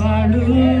ಬಾಳು